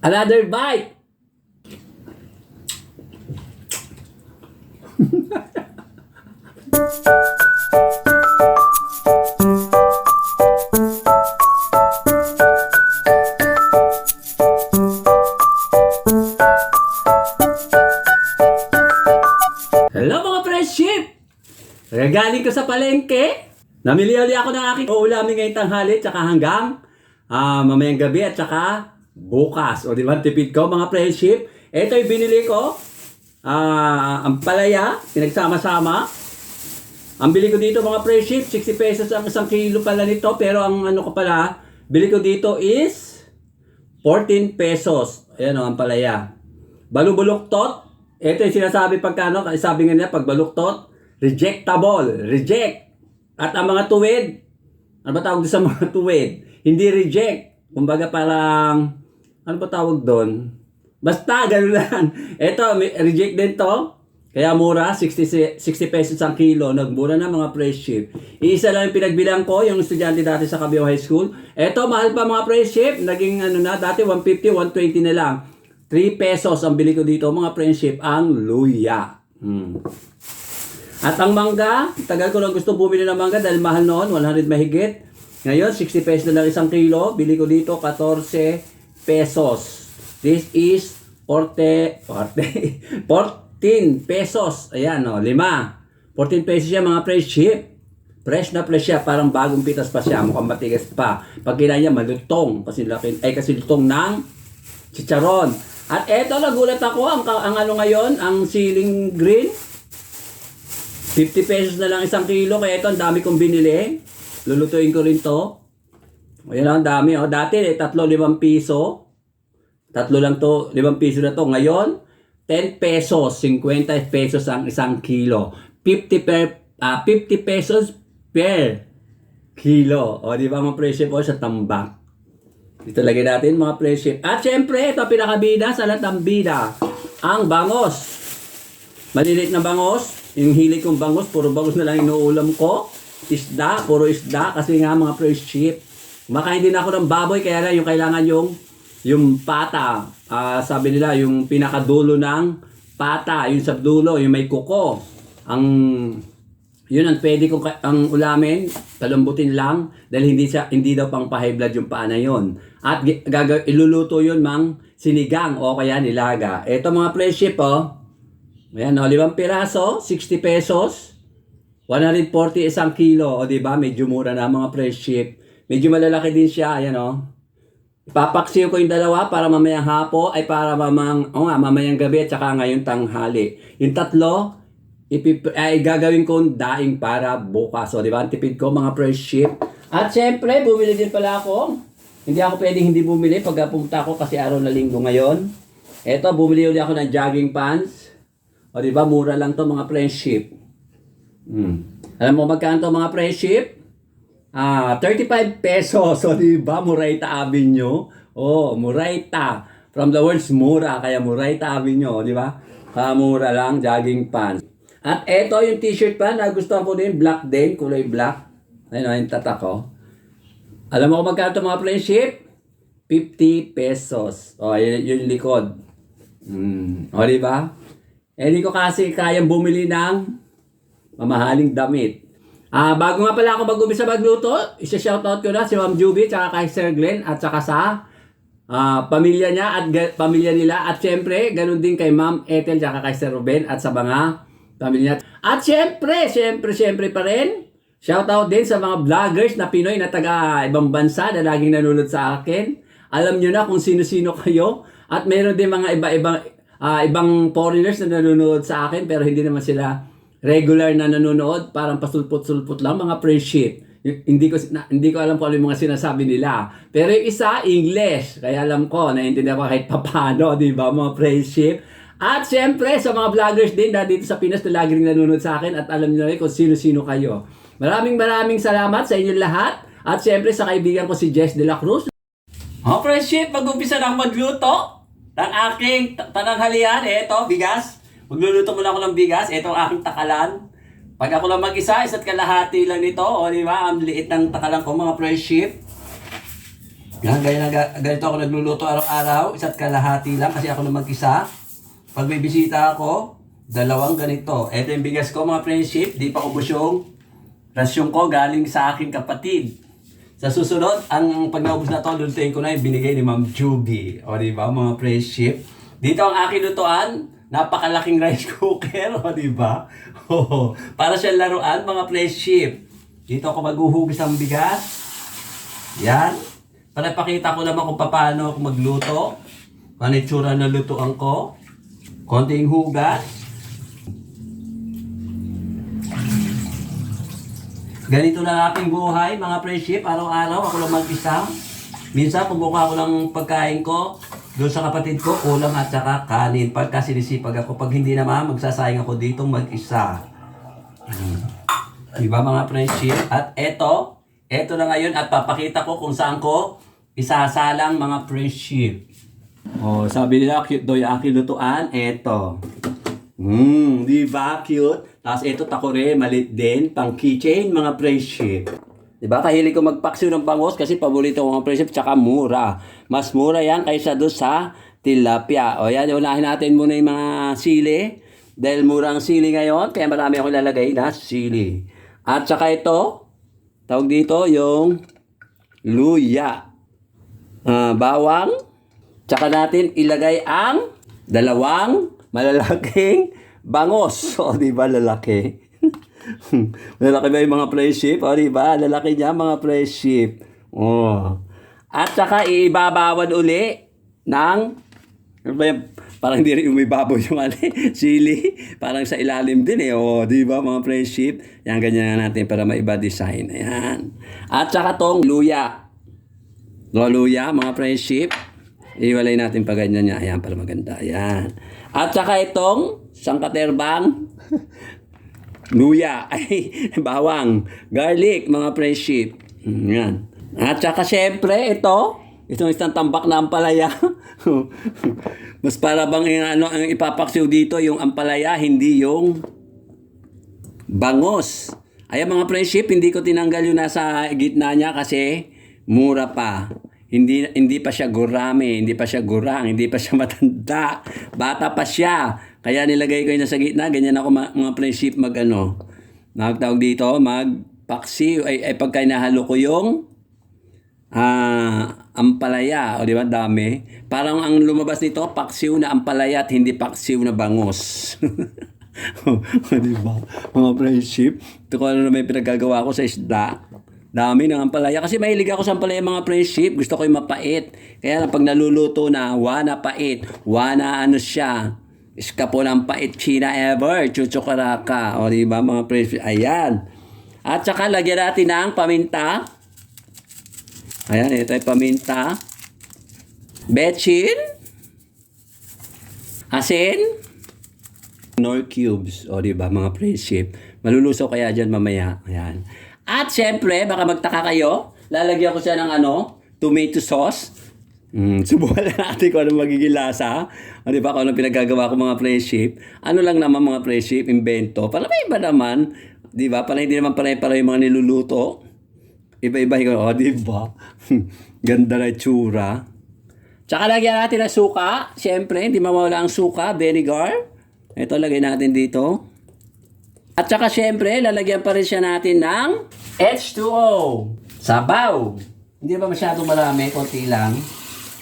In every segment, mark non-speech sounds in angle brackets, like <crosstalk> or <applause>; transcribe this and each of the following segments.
Another bite! Hello mga friendship! Galing ko sa palengke. Namili ulit ako ng aking uulamin ngayong tanghali tsaka hanggang ah, mamayang gabi at tsaka bukas. O di ba, tipid ko mga friendship. Ito yung binili ko. Ah, ang palaya, pinagsama-sama. Ang bili ko dito mga friendship, 60 pesos ang isang kilo pala nito. Pero ang ano ko pala, bili ko dito is 14 pesos. Ayan o, ang palaya. Balubuluktot. Ito yung sinasabi pagkano, sabi nga nila, pag baluktot, rejectable, reject. At ang mga tuwid, ano ba tawag sa mga <laughs> tuwid? Hindi reject. Kumbaga parang, ano ba tawag doon? Basta, ganun lang. <laughs> Ito, reject din to. Kaya mura, 60, 60 pesos ang kilo. Nagmura na mga price ship. Isa lang yung pinagbilang ko, yung estudyante dati sa Cabio High School. Ito, mahal pa mga price ship. Naging ano na, dati 150, 120 na lang. 3 pesos ang bili ko dito, mga friendship, ang luya. Hmm. At ang mangga, tagal ko lang gusto bumili ng mangga dahil mahal noon, 100 mahigit. Ngayon, 60 pesos na lang isang kilo. Bili ko dito 14 pesos. This is 40, 40, 14 pesos. Ayan, no, lima. 14 pesos siya mga fresh chip. Fresh na fresh siya, parang bagong pitas pa siya, mukhang matigas pa. Pag kinain niya, malutong. Kasi, laki, ay, kasi lutong ng chicharon. At eto, nagulat ako, ang, ang ano ngayon, ang ceiling green, 50 pesos na lang isang kilo, kaya ito ang dami kong binili. Lulutuin ko rin to. Ayan ang dami. Oh. Dati, eh, tatlo, limang piso. Tatlo lang to, limang piso na to. Ngayon, 10 pesos, 50 pesos ang isang kilo. 50 per, ah 50 pesos per kilo. O, di ba mga presyo po sa tambak? Dito lagay natin mga presyo. At syempre, ito pinakabida sa lahat ng bida. Ang bangos. Maliliit na bangos. Yung hilig kong bangos, puro bangos na lang inuulam ko. Isda, puro isda. Kasi nga mga chip. Makain din ako ng baboy, kaya lang yung kailangan yung yung pata. Ah, sabi nila, yung pinakadulo ng pata. Yung sa dulo, yung may kuko. Ang yun ang pwede kong ang ulamin, kalambutin lang dahil hindi siya hindi daw pang blood yung paa na yon. At gaga, iluluto yun mang sinigang o kaya nilaga. Ito mga friendship oh. Ayan, o, limang piraso, 60 pesos. 140 isang kilo, o di ba? Medyo mura na mga friendship. Medyo malalaki din siya, ayan o. Ipapaksiw ko yung dalawa para mamayang hapo ay para mamang, o nga, mamayang gabi at saka ngayong tanghali. Yung tatlo, ipip, ay gagawin kong daing para bukas. O di ba? Ang tipid ko mga friendship. At syempre, bumili din pala ako. Hindi ako pwedeng hindi bumili pag pumunta ako kasi araw na linggo ngayon. Eto, bumili ulit ako ng jogging pants. O di ba, mura lang to mga friendship. Hmm. Alam mo magkano to mga friendship? Ah, 35 pesos. <laughs> O di ba, Murayta Avenue? Oh, Murayta. From the words mura, kaya Murayta Avenue, di ba? Kamura lang, jogging pants. At eto yung t-shirt pa, nagustuhan ko din, black din, kulay black. Ayun o, yung tatak ko. Alam mo kung magkano to mga friendship? 50 pesos. O, yun, yun yung likod. Hmm. O, di ba? Eh, di ko kasi kayang bumili ng mamahaling damit. Ah, bago nga pala ako mag-umpisa magluto, isa-shoutout ko na si Ma'am Juby, tsaka kay Sir Glenn, at tsaka sa ah, pamilya niya at pamilya nila. At syempre, ganun din kay Ma'am Ethel, tsaka kay Sir Ruben, at sa mga pamilya. At syempre, syempre, syempre pa rin, shoutout din sa mga vloggers na Pinoy na taga ibang bansa na laging nanonood sa akin. Alam nyo na kung sino-sino kayo. At meron din mga iba-ibang ah, ibang foreigners na nanonood sa akin pero hindi naman sila regular na nanonood, parang pasulpot-sulpot lang mga friendship. Y- Hindi ko na, hindi ko alam kung ano yung mga sinasabi nila. Pero yung isa English, kaya alam ko, naiintindihan ko kahit papano, 'di ba, mga friendship. At syempre sa mga vloggers din na dito sa Pinas na lagi rin nanonood sa akin at alam niyo na rin kung sino-sino kayo. Maraming maraming salamat sa inyong lahat. At syempre sa kaibigan ko si Jess De La Cruz. Oh, friendship, mag-umpisa na magluto ng aking ta- tananghalian. Eto, bigas. Magluluto muna ako ng bigas. Ito ang aking takalan. Pag ako lang mag-isa, isa't kalahati lang nito. O, di ba? Ang liit ng takalan ko, mga friendship. Yan, ganyan, ganito ako nagluluto araw-araw. Isa't kalahati lang kasi ako na mag-isa. Pag may bisita ako, dalawang ganito. Ito yung bigas ko mga friendship. Di pa ubos yung rasyon ko galing sa aking kapatid. Sa susunod, ang pag naubos na to, lulutuin ko na yung binigay ni Ma'am Juby. O di ba mga friendship? Dito ang aking lutuan. Napakalaking rice cooker. <laughs> O di ba? Oo. Para sa laruan mga friendship. Dito ako maghuhugis ng bigas. Yan. Para pakita ko naman kung paano ako magluto. Paano yung tsura na lutuan ko. Konting hugas. Ganito lang aking buhay, mga friendship. Araw-araw ako lang mag-isa. Minsan, kumukuha ko ng pagkain ko. Doon sa kapatid ko, ulam at saka kanin. Pagka sinisipag ako, pag hindi naman, magsasayang ako dito mag-isa. Diba mga friendship? At eto, eto na ngayon at papakita ko kung saan ko isasalang mga friendship. Oh, sabi nila cute daw yung aking lutuan. Eto. Hmm, di ba cute? Tapos eto takore, malit din, pang keychain mga friendship. Di ba? Kahilig ko magpaksiw ng bangos kasi paborito ko mga friendship tsaka mura. Mas mura yan kaysa doon sa tilapia. O yan, unahin natin muna yung mga sili. Dahil mura ang sili ngayon, kaya marami akong ilalagay na sili. At saka ito, tawag dito yung luya. Ah, bawang. Tsaka natin ilagay ang dalawang malalaking bangos. <laughs> O, di ba lalaki? <laughs> lalaki ba yung mga friendship? O, di ba? Lalaki niya mga friendship. Oh. At saka ibabawan uli ng ano? Parang hindi rin umibabaw yung ano, <laughs> sili. Parang sa ilalim din eh. O, di ba mga friendship? Yan, ganyan na natin para maiba design. Ayan. At saka tong luya. No, luya, mga friendship. Iwalay natin pa ganyan niya. Ayan, para maganda. Ayan. At saka itong sangkaterbang <laughs> luya. <laughs> Ay, bawang. Garlic, mga friendship. Mm, Yan. At saka syempre, ito. Itong isang tambak na ampalaya. <laughs> Mas para bang yung ano, ang ipapaksiw dito, yung ampalaya, hindi yung bangos. Ayan mga friendship, hindi ko tinanggal yung nasa gitna niya kasi mura pa. Hindi hindi pa siya gurami, hindi pa siya gurang, hindi pa siya <laughs> matanda. Bata pa siya. Kaya nilagay ko yun nasa gitna, ganyan ako mga friendship mag ano. Nagtawag dito, magpaksi ay, ay pagka ko yung ah ampalaya, o di ba dami? Parang ang lumabas nito, paksiw na ampalaya at hindi paksiw na bangos. <laughs> o di ba? Mga friendship, ito ko ano na may pinagagawa ko sa isda. Dami ng ampalaya. Kasi mahilig ako sa ampalaya mga friendship. Gusto ko yung mapait. Kaya pag naluluto na, wana pait. Wana ano siya. Iskapo ng pait China ever. Chuchukaraka. O di ba mga friendship? Ayan. At saka lagyan natin ng paminta. Ayan, ito ay paminta. Betchin. Asin. Nor cubes. O, di ba, mga friendship. Malulusaw kaya dyan mamaya. Ayan. At syempre, baka magtaka kayo, lalagyan ko siya ng ano, tomato sauce. Mm, <laughs> subukan lang natin kung ano magiging lasa. O, di ba, kung ano pinagagawa ko mga friendship. Ano lang naman mga friendship, invento. Para may iba naman. Di ba? Para hindi naman pare-pare yung mga niluluto. Iba-iba yung, oh, di ba? <laughs> Ganda na itsura. Tsaka lagyan natin ng suka. Siyempre, hindi mawala ang suka, vinegar. Ito, lagay natin dito. At saka siyempre, lalagyan pa rin siya natin ng H2O. Sabaw. Hindi ba masyadong marami, konti lang.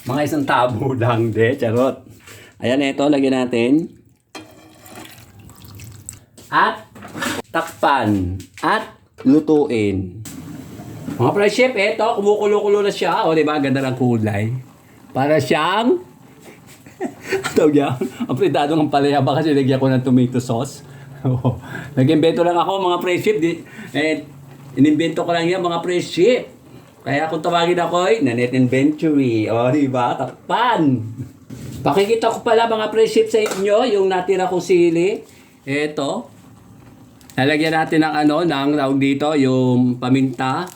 Mga isang tabo <laughs> lang, de, charot. Ayan, ito, lagyan natin. At takpan. At lutuin. Mga pre-chef, eto, kumukulo-kulo na siya. O, di ba? Ganda ng kulay. Para siyang... <laughs> Tawag yan. Ang pritado ng palaya ba kasi ko ng tomato sauce. <laughs> Nag-invento lang ako mga pre-chef. Di, eh, inimbento ko lang yan mga pre-chef. Kaya kung tawagin ako ay Nanet Inventory. O, di ba? Takpan. Pakikita ko pala mga pre-chef sa inyo yung natira kong sili. Eto. Lalagyan natin ng ano, ng tawag dito, yung paminta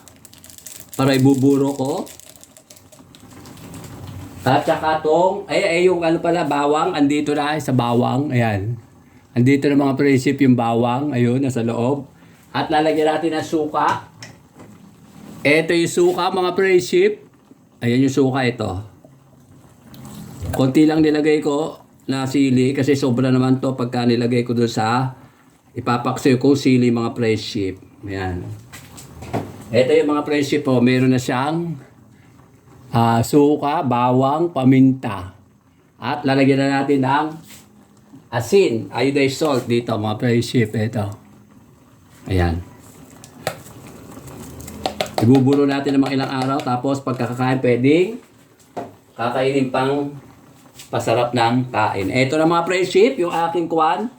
para ibuburo ko. At saka tong, ay, ay yung ano pala, bawang, andito na sa bawang, ayan. Andito na mga prinsip yung bawang, ayun, nasa loob. At lalagyan natin ng suka. Ito yung suka, mga prinsip. Ayan yung suka ito. Konti lang nilagay ko na sili kasi sobra naman to pagka nilagay ko doon sa ipapaksiw ko sili mga friendship. Ayan. Ito yung mga friendship po. Meron na siyang ah, suka, bawang, paminta. At lalagyan na natin ng asin, iodized salt dito mga friendship. Ito. Ayan. Ibuburo natin ng mga ilang araw tapos pagkakakain pwedeng kakainin pang pasarap ng kain. Ito na mga friendship, yung aking kwan,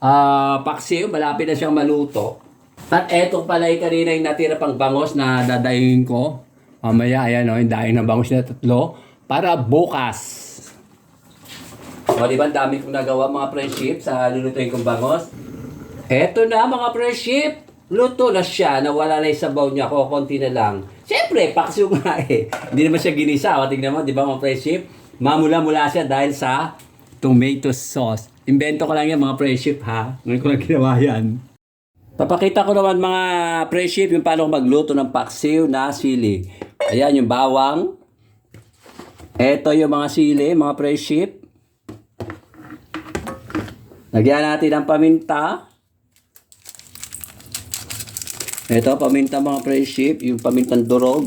ah paksiw, malapit na siyang maluto. At eto pala yung kanina yung natira pang bangos na dadayin ko. Mamaya, ayan o, yung daing ng bangos na tatlo para bukas. O, di ba, dami kong nagawa mga friendship sa lulutuin kong bangos. Eto na mga friendship, luto na siya, nawala na yung sabaw niya, konti na lang. Siyempre, paksiw nga <laughs> eh. Hindi naman siya ginisa, o tingnan mo, di ba mga friendship? Mamula-mula siya dahil sa tomato sauce. Invento ko lang yan mga friendship ha. Ngayon ko lang ginawa yan. Papakita ko naman mga friendship yung paano magluto ng paksiw na sili. Ayan yung bawang. Ito yung mga sili, mga friendship. Lagyan natin ng paminta. Ito, paminta mga friendship, yung pamintang durog.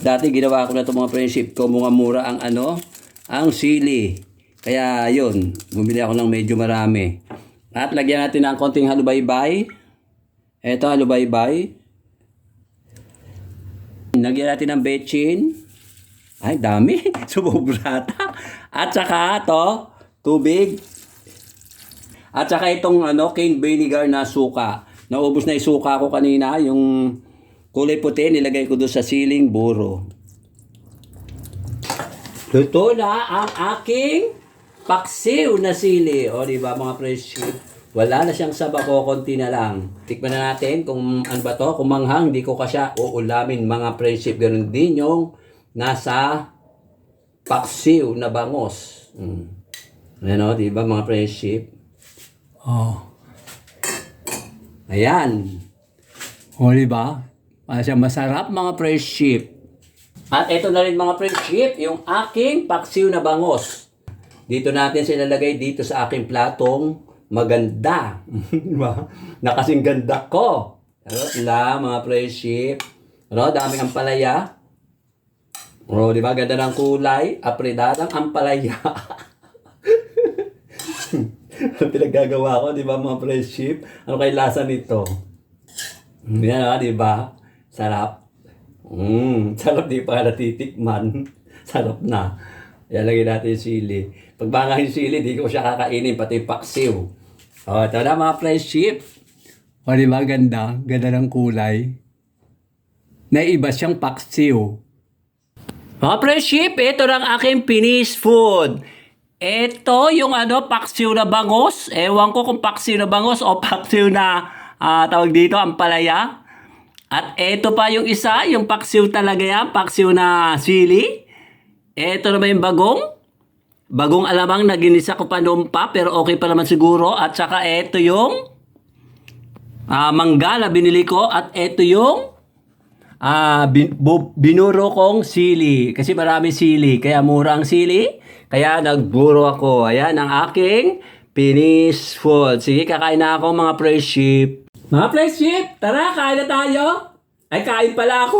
Dati ginawa ko na ito mga friendship ko, mga mura ang ano, ang sili. Kaya yun, bumili ako ng medyo marami. At lagyan natin ng konting halubaybay. Ito, halubaybay. Lagyan natin ng bechin. Ay, dami. <laughs> Sumubrata. At saka to, tubig. At saka itong ano, cane vinegar na suka. Naubos na yung suka ko kanina, yung kulay puti, nilagay ko doon sa siling buro. Luto na ang aking paksiw na sili. O, di ba mga friendship? Wala na siyang saba ko, konti na lang. Tikman na natin kung ano ba to. Kung manghang, di ko kasya uulamin mga friendship. Ganun din yung nasa paksiw na bangos. Mm. Ayan o, di ba mga friendship? Oh. Ayan. O, di ba? Para siya masarap mga friendship. At ito na rin mga friendship, yung aking paksiw na bangos. Dito natin silalagay dito sa aking platong maganda. <laughs> Na kasing ganda ko. Sila mga friendship? Ano, daming ampalaya. O, di ba? Ganda ng kulay. Apredadang ampalaya. Ano <laughs> <laughs> pinaggagawa ko, di ba mga friendship? Ano kay lasa nito? Yan ah, di ba? Sarap. Mm, <laughs> sarap di pa natitikman. <laughs> Sarap na. Lagyan natin yung sili. Pag banga yung sili, di ko siya kakainin, pati paksiw. O, ito na mga friendship. O, di ba? Ganda. Ganda ng kulay. Naiba siyang paksiw. Mga friendship, ito lang aking finished food. Ito yung ano, paksiw na bangos. Ewan ko kung paksiw na bangos o paksiw na ah, tawag dito, ampalaya. At ito pa yung isa, yung paksiw talaga yan, paksiw na sili. Ito naman yung bagong. Bagong alamang na ginisa ko pa noon pa, pero okay pa naman siguro. At saka ito yung ah, mangga na binili ko. At ito yung ah bin, bu- binuro kong sili. Kasi marami sili. Kaya mura ang sili. Kaya nagburo ako. Ayan ang aking finished food. Sige, kakain na ako mga friendship. Mga friendship, tara, kain na tayo. Ay, kain pala ako.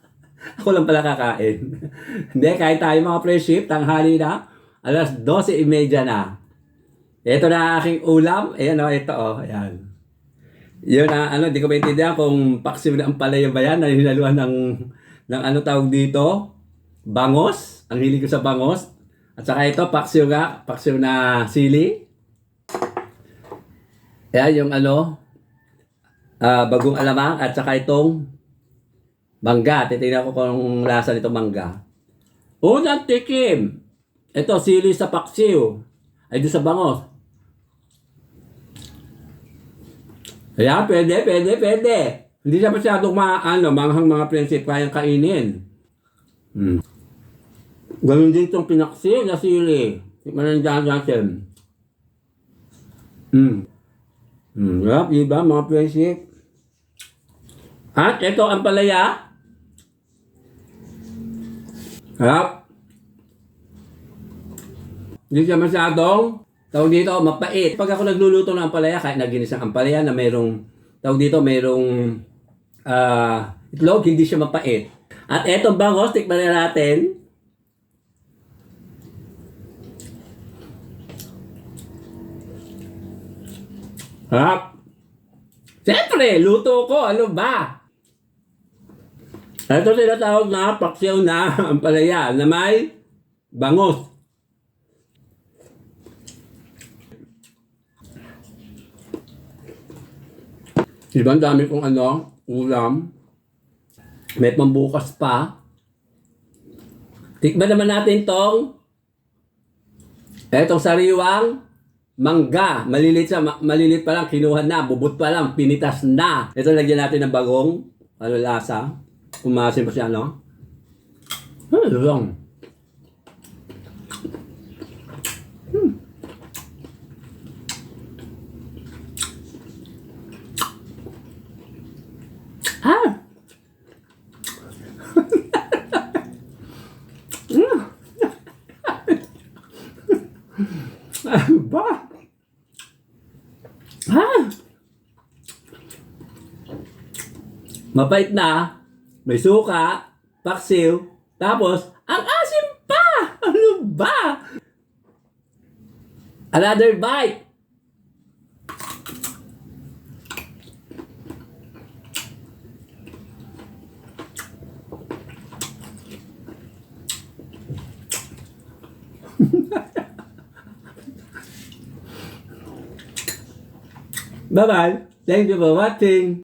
<laughs> ako lang pala kakain. <laughs> Hindi, kain tayo mga friendship. Tanghali na. Alas 12.30 na. Ito na aking ulam. Ayan o, ito o. Ayan. Yun na, ano, di ko maintindihan kung paksiw na ang palaya ba yan, na hinaluan ng, ng ano tawag dito, bangos, ang hilig ko sa bangos. At saka ito, paksiw nga, paksiw na sili. Ayan yung ano, ah, bagong alamang, at saka itong mangga. Titignan ko kung lasa nito mangga. Unang tikim. Ito, sili sa paksiw. Ay, doon sa bangos. Ayan, pwede, pwede, pwede. Hindi siya masyadong ma, ano, manghang mga prinsip kayang kainin. Hmm. Ganun din itong pinaksi na sili. Tikman dyan natin. Hmm. Hmm, yup, iba mga prinsip. At ito ang palaya. Harap. Hindi siya masyadong, tawag dito, mapait. Pag ako nagluluto ng ampalaya, kahit naginis ang ampalaya na mayroong, tawag dito, mayroong ah, itlog, hindi siya mapait. At etong bangos, tikman na natin. Harap. Siyempre, luto ko. Ano ba? Ito tinatawag na paksiw na <laughs> ampalaya na may bangos. Diba ang dami kong ano, ulam. May pambukas pa. Tikman naman natin tong etong sariwang mangga. Malilit sa malilit pa lang, kinuha na, bubot pa lang, pinitas na. Ito lagyan natin ng bagong ano lasa. Kumasin pa siya, no? Ano lang. Hmm. Ah! Ano ba? Ah! Mapait na, may suka, paksiw, tapos, ang asim pa! <laughs> Ano ba? Another bite! <laughs> Bye-bye! Thank you for watching!